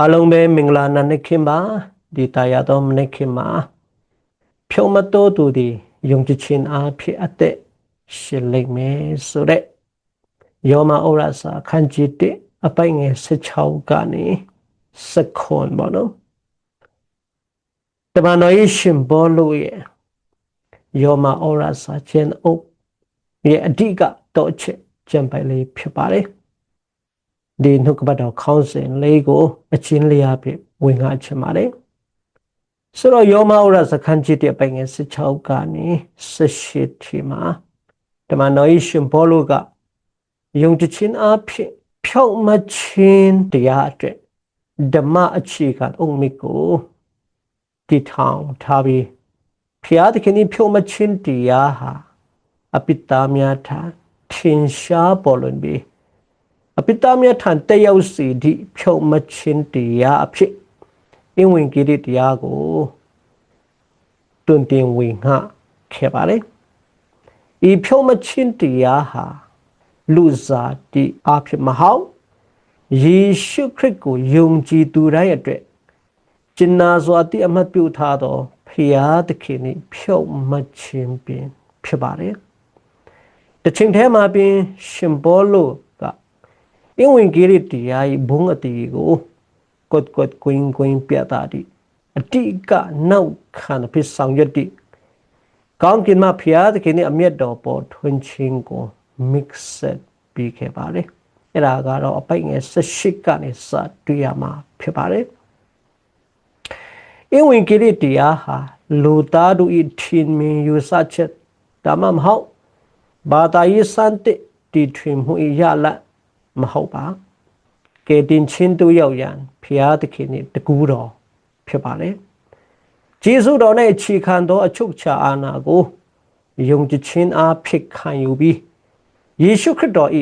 အားလုံးပဲမင်္ဂလာနံနက်ခင်းပါဒီတရားတော်မနေ့ခင်းမှာဖြုံမတော်သူဒီယုံကြည်ခြင်းအားဖြင့်အသက်ရှင်လိမ့်မယ်ဆိုတဲ့ယောမဩရစာခန်းကြီးတဲ့အပိုင်ငယ်16ကနေစခွန်ပေါ့နော်တမန်တော်ရဲ့ရှင်ဘောလို့ရဲ့ယောမဩရစာခြင်းအုပ်ရဲ့အဓိကတော့ချက်ကျန်ပိုင်လေးဖြစ်ပါတယ် ဒီနှုတ်ကပတ်တော်ခေါင်းစဉ်လေးကိုအချင်းလျားဖြင့်ဝင်ငါချင်ပါတယ်ဆိုတော့ယောမဩရစခန်းကြီးတဲ့ပိုင်ငယ်16ကနေ18ထိမှာဓမ္မတော်၏ရှင်ဘောလုကယုံကြည်ခြင်းအဖြစ်ဖြောက်မခြင်းတရားအတွက်ဓမ္မအခြေခံအုံမိကိုတည်ထောင်ထားပြီးဖျားသခင်၏ဖြောက်မခြင်းတရားဟာအပိတ္တများထံထင်ရှားပေါ်လွင်ပြီး အပိတ္တမြတ်ထံတက်ရောက်စီသည့်ဖြုံမချင်းတရားအဖြစ်အင်ဝင်ကိရိတရားကိုတွင်တင်ဝင်ငှခဲ့ပါလေဤဖြုံမချင်းတရားဟာလူစားတိအဖြစ်မဟုတ်ယေရှုခရစ်ကိုယုံကြည်သူတိုင်းအတွက်ကျင်နာစွာတိအမှတ်ပြုထားသောဖရာသခင်၏ဖြုံမချင်းပင်ဖြစ်ပါတယ်တစ်ချိန်တည်းမှာပင်ရှင်ဘောလို့ကအင် ဝင်ကြီးရတရားဤဘုံအတီကိုကွတ်ကွတ်ကွင်းကွင်းပြတာဒီအတိကနောက်ခံဖြစ်ဆောင်ရတိကောင်းကင်မှာဖျားသခင်နဲ့အမျက်တော်ပေါ်ထွန်းခြင်းကို mix ပြီးခဲ့ပါတယ်အဲ့ဒါကတော့အပိုက်ငယ်18ကနေစတွေ့ရမှာဖြစ်ပါတယ်အင်ဝင်ကြီးရတရားဟာလူသားတို့ဤထင်မြင်ယူဆချက်ဒါမှမဟုတ်ဘာသာရေးစံတဲ့တီထွင်မှုရလတ် မဟုတ်ပါကဲတင်ချင်းတို့ရောက်ရန်ဖျားသခင်နဲ့တကူတော်ဖြစ်ပါလေဂျေစုတော်နဲ့အခြေခံသောအချုပ်ချာအာဏာကိုယုံကြည်ခြင်းအားဖြစ်ခံယူပြီးယေရှုခရစ်တော်၏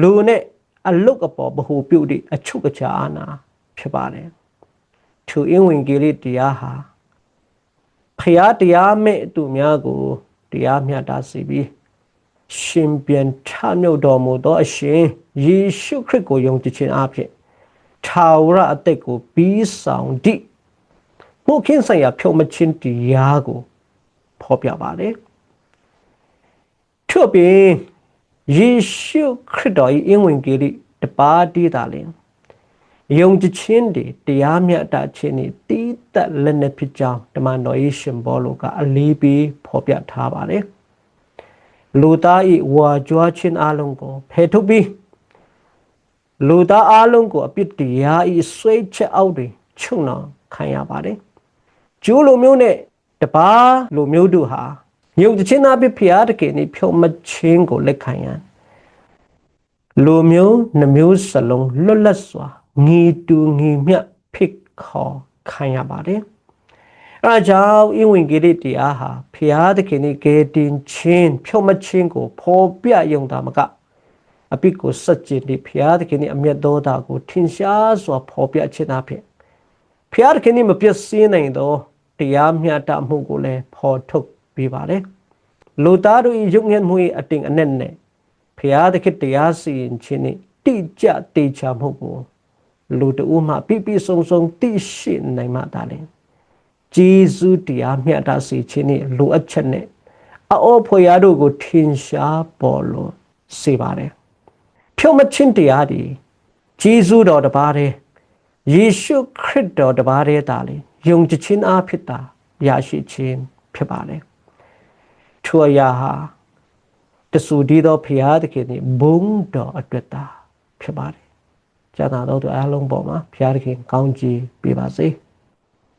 လူနဲ့အလုတ်အပေါ်ဗဟုပြုသည့်အချုပ်ချာအာဏာဖြစ်ပါတယ်သူအင်းဝင်ကြီးလေးတရားဟာဖျားတရားမဲ့သူများကိုတရားမျှတစေပြီး ရှင်ပြန်ထမြောက်တော်မူသောအရှင်ယေရှုခရစ်ကိုယုံကြည်ခြင်းအပြင်ထာဝရအသက်ကိုပြီးဆောင်သည့်မှုခင်းဆိုင်ရာဖြုံမခြင်းတရားကိုဖော်ပြပါတယ်ထို့ပြင်ယေရှုခရစ်တော်၏အင်ဝင်ကြီးတပါးတည်တာလင်ယုံကြည်ခြင်းတွေတရားမျှတခြင်းတွေတည်သက်လက်နဲ့ဖြစ်ကြောင်းတမန်တော်ယေရှင်ဘောလိုကအလေးပေးဖော်ပြထားပါတယ်။ လူသားဤဝါကြွားခြင်းအလုံးကိုဖယ်ထုတ်ပြီးလူသားအလုံးကိုအပြစ်တရားဤဆွေးချက်အောက်တွင်ချုံနှောင်ခံရပါတယ်ကျိုးလိုမျိုးနဲ့တပါးလိုမျိုးတို့ဟာမြုပ်ချင်းသားပြဖျားတကယ်နေဖြုံမချင်းကိုလက်ခံရန်လူမျိုးနှမျိုးစလုံးလွတ်လပ်စွာငီတူငီမြဖိတ်ခေါ်ခံရပါတယ် အဲကြောင့်အဝင်ဂေရတရားဟာဖျားသခင်၏ဂေတင်ချင်းဖြုတ်မချင်းကိုဖော်ပြယုံတာမကအပိကိုစัจကျင်ဒီဖျားသခင်၏အမျက်တော်တာကိုထင်ရှားစွာဖော်ပြခြင်းအဖြစ်ဖျားသခင်၏မပြည့်စည်နိုင်သောတရားမျှတမှုကိုလည်းဖော်ထုတ်ပေးပါတယ်လူသားတို့၏ယုံငယ်မှု၏အတင်အနက်နဲ့ဖျားသခင်တရားစီရင်ခြင်းနှင့်တိကျတေချာမှုကိုလူတဦးမှပြပြဆုံဆုံသိရှိနိုင်မှသာလေ ဂျေဇုတရားမျှတစေခြင်းနဲ့လိုအပ်ချက်နဲ့အောဖွေရတို့ကိုထင်ရှားပေါ်လို့စေပါတယ်ဖြုံမချင်းတရားဒီဂျေဇုတော်တပါးတည်းယေရှုခရစ်တော်တပါးတည်းတာလေယုံကြည်ခြင်းအားဖြစ်တာရရှိခြင်းဖြစ်ပါတယ်ထိုအရာဟာတဆူဒီသောဖရာသခင်၏ဘုံတော်အတွက်တာဖြစ်ပါတယ်ကျမ်းသာတော်သူအားလုံးပေါ်မှာဖရာသခင်ကောင်းချီးပေးပါစေ။